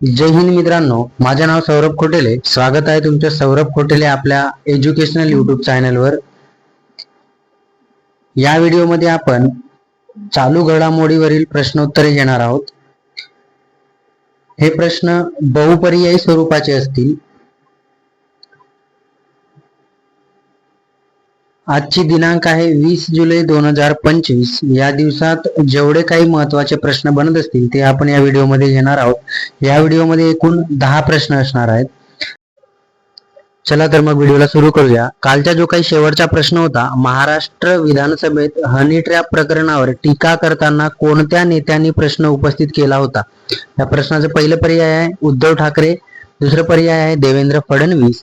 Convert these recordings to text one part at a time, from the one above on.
जय हिंद मित्रांनो माझे नाव सौरभ खोटेले. स्वागत आहे तुमच्या सौरभ खोटेले आपल्या एज्युकेशनल युट्यूब चॅनलवर या व्हिडिओमध्ये आपण चालू घडामोडीवरील प्रश्नोत्तरे घेणार आहोत. हे प्रश्न बहुपर्यायी स्वरूपाचे असतील. आजची दिनांक आहे वीस जुलै दोन हजार पंचवीस. या दिवसात जेवढे काही महत्त्वाचे प्रश्न बनत असतील ते आपण या व्हिडिओमध्ये घेणार आहोत. या व्हिडिओमध्ये एकूण दहा प्रश्न असणार आहेत. चला तर मग व्हिडिओला सुरू करूया. कालचा जो काही शेवटचा प्रश्न होता महाराष्ट्र विधानसभेत हनी ट्रॅप प्रकरणावर टीका करताना कोणत्या नेत्यांनी प्रश्न उपस्थित केला होता? या प्रश्नाचं पहिलं पर्याय आहे उद्धव ठाकरे दुसरं पर्याय आहे देवेंद्र फडणवीस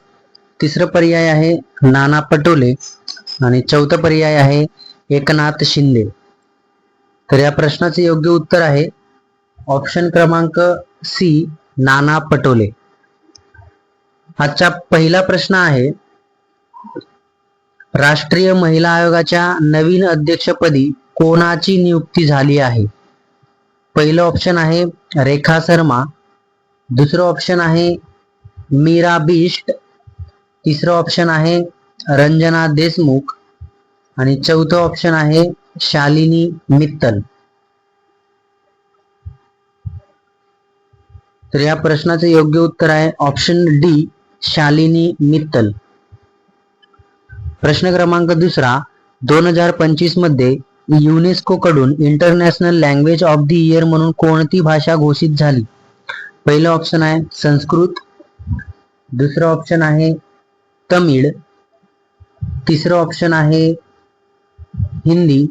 तिसरं पर्याय आहे नाना पटोले आणि चौथा पर्याय आहे एकनाथ शिंदे. तर या प्रश्नाचे योग्य उत्तर आहे ऑप्शन क्रमांक सी नाना पटोले. आजचा पहिला प्रश्न आहे राष्ट्रीय महिला आयोगाच्या नवीन अध्यक्षपदी कोणाची नियुक्ती झाली आहे? पहिलं ऑप्शन आहे रेखा शर्मा दुसरं ऑप्शन आहे मीरा बिष्ट तिसरं ऑप्शन आहे रंजना देशमुख आणि चौथं ऑप्शन आहे शालिनी मित्तल. तर या प्रश्नाचं योग्य उत्तर आहे ऑप्शन डी शालिनी मित्तल. प्रश्न क्रमांक दुसरा दोन हजार पंचवीसमध्ये युनेस्को कडून international language of the year म्हणून कोणती भाषा घोषित झाली? पहिलं ऑप्शन आहे संस्कृत दुसरं ऑप्शन आहे तमिळ तिसरं ऑप्शन आहे हिंदी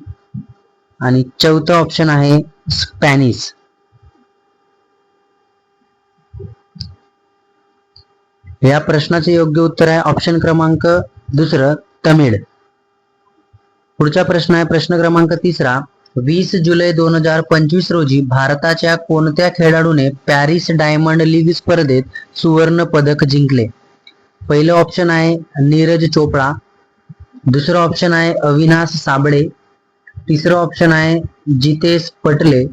आणि चौथं ऑप्शन आहे स्पॅनिश या प्रश्नाचे योग्य उत्तर आहे ऑप्शन क्रमांक दुसरं तमिळ. पुढचा प्रश्न आहे प्रश्न क्रमांक तिसरा. वीस जुलै दोन हजार पंचवीस रोजी भारताच्या कोणत्या खेळाडूने पॅरिस डायमंड लीग स्पर्धेत सुवर्ण पदक जिंकले? पहिलं ऑप्शन आहे नीरज चोपडा दुसरं ऑप्शन आहे अविनाश साबळे. तिसरं ऑप्शन आहे जितेश पटले.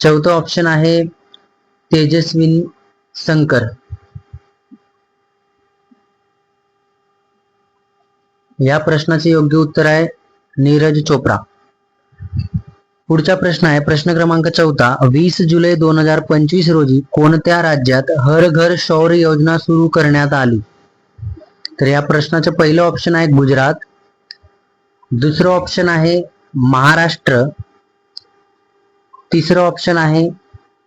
चौथं ऑप्शन आहे तेजस्विन शंकर. या प्रश्नाचे योग्य उत्तर आहे नीरज चोप्रा. पुढचा प्रश्न आहे प्रश्न क्रमांक चौथा. वीस जुलै दोन हजार पंचवीस रोजी कोणत्या राज्यात हर घर शौर्य योजना सुरू करण्यात आली? तर या प्रश्नाचं पहिलं ऑप्शन आहे गुजरात. दुसरं ऑप्शन आहे महाराष्ट्र. तिसरं ऑप्शन आहे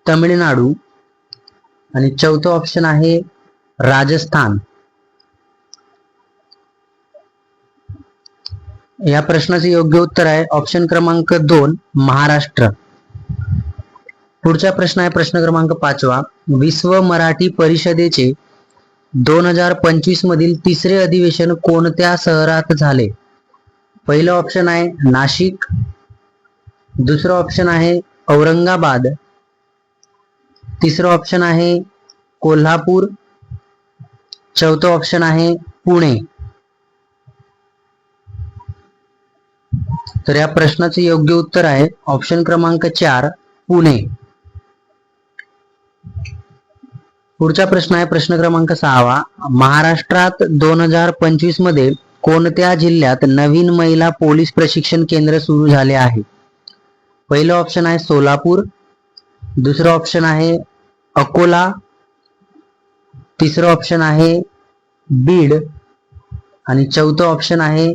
तमिळनाडू. आणि चौथं ऑप्शन आहे राजस्थान. या प्रश्नाचे योग्य उत्तर आहे ऑप्शन क्रमांक दोन महाराष्ट्र. पुढचा प्रश्न आहे प्रश्न क्रमांक पाचवा. विश्व मराठी परिषदेचे दोन हजार पंचवीस मधील तिसरे अधिवेशन कोणत्या शहरात झाले? पहिलं ऑप्शन आहे नाशिक. दुसरं ऑप्शन आहे औरंगाबाद. तिसरं ऑप्शन आहे कोल्हापूर. चौथं ऑप्शन आहे पुणे. तर या प्रश्नाचे योग्य उत्तर आहे ऑप्शन क्रमांक चार पुणे. पुढचा प्रश्न आहे प्रश्न क्रमांक सहावा. महाराष्ट्रात दोन हजार पंचवीसमध्ये कोणत्या जिल्ह्यात नवीन महिला पोलीस प्रशिक्षण केंद्र सुरू झाले आहे? पहिलं ऑप्शन आहे सोलापूर. दुसरं ऑप्शन आहे अकोला. तिसरं ऑप्शन आहे बीड. आणि चौथं ऑप्शन आहे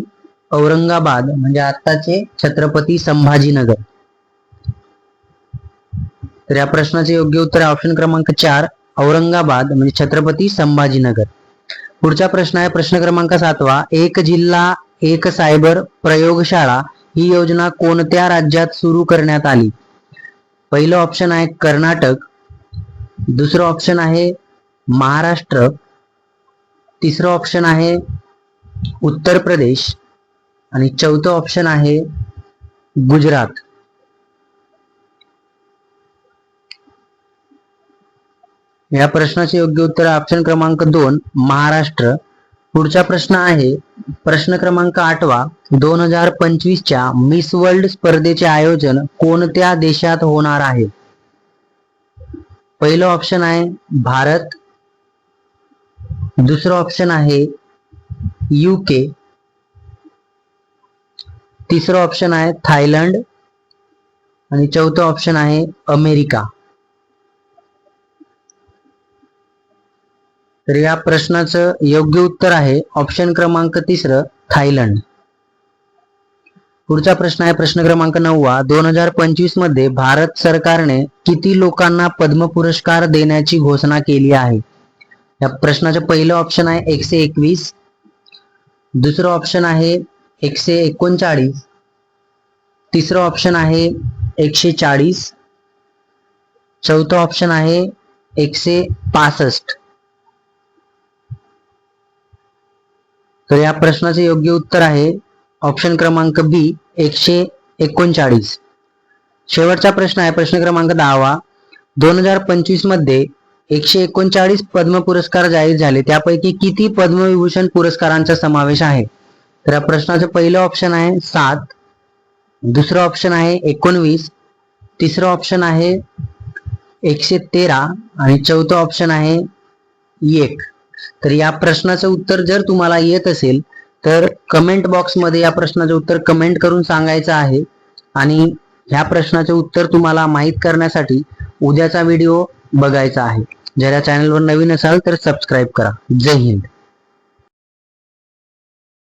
औरंगाबाद म्हणजे आत्ताचे छत्रपती संभाजीनगर. तर या प्रश्नाचे योग्य उत्तर आहे ऑप्शन क्रमांक चार औरंगाबाद म्हणजे छत्रपती संभाजीनगर. पुढचा प्रश्न आहे प्रश्न क्रमांक सातवा. एक जिल्हा एक सायबर प्रयोगशाळा ही योजना कोणत्या राज्यात सुरू करण्यात आली? पहिलं ऑप्शन आहे कर्नाटक. दुसरं ऑप्शन आहे महाराष्ट्र. तिसरं ऑप्शन आहे उत्तर प्रदेश. आणि चौथं ऑप्शन आहे गुजरात. या प्रश्नाचे योग्य उत्तर ऑप्शन क्रमांक दोन महाराष्ट्र. पुढचा प्रश्न आहे प्रश्न क्रमांक आठवा. दोन हजार पंचवीसच्या मिस वर्ल्ड स्पर्धेचे आयोजन कोणत्या देशात होणार आहे? पहिलं ऑप्शन आहे भारत. दुसरं ऑप्शन आहे युके तिसरं ऑप्शन आहे थायलंड. आणि चौथं ऑप्शन आहे अमेरिका. तर या प्रश्नाचं योग्य उत्तर आहे ऑप्शन क्रमांक तिसरं थायलंड. पुढचा प्रश्न आहे प्रश्न क्रमांक नववा. दोन हजार पंचवीसमध्ये भारत सरकारने किती लोकांना पद्म पुरस्कार देण्याची घोषणा केली आहे? या प्रश्नाचं पहिलं ऑप्शन आहे एकशे एकवीस. दुसरं ऑप्शन आहे एकशे एकोणचाळीस. तिसरं ऑप्शन आहे एकशे चाळीस. चौथं ऑप्शन आहे एकशे पासष्ट. तर या प्रश्नाचे योग्य उत्तर आहे ऑप्शन क्रमांक बी एकशे एकोणचाळीस. शेवटचा प्रश्न आहे प्रश्न क्रमांक दहावा. दोन हजार पंचवीसमध्ये एकशे एकोणचाळीस पद्म पुरस्कार जाहीर झाले. त्यापैकी किती पद्मविभूषण पुरस्कारांचा समावेश आहे? तर या प्रश्नाचं पहिलं ऑप्शन आहे सात. दुसरं ऑप्शन आहे एकोणवीस. तिसरं ऑप्शन आहे एकशे तेरा. आणि चौथं ऑप्शन आहे एक. तर या प्रश्नाचं उत्तर जर तुम्हाला येत असेल तर कमेंट बॉक्समध्ये या प्रश्नाचं उत्तर कमेंट करून सांगायचं आहे. आणि ह्या प्रश्नाचं उत्तर तुम्हाला माहीत करण्यासाठी उद्याचा व्हिडिओ बघायचा आहे. जर या चॅनलवर नवीन असाल तर सबस्क्राईब करा. जय हिंद.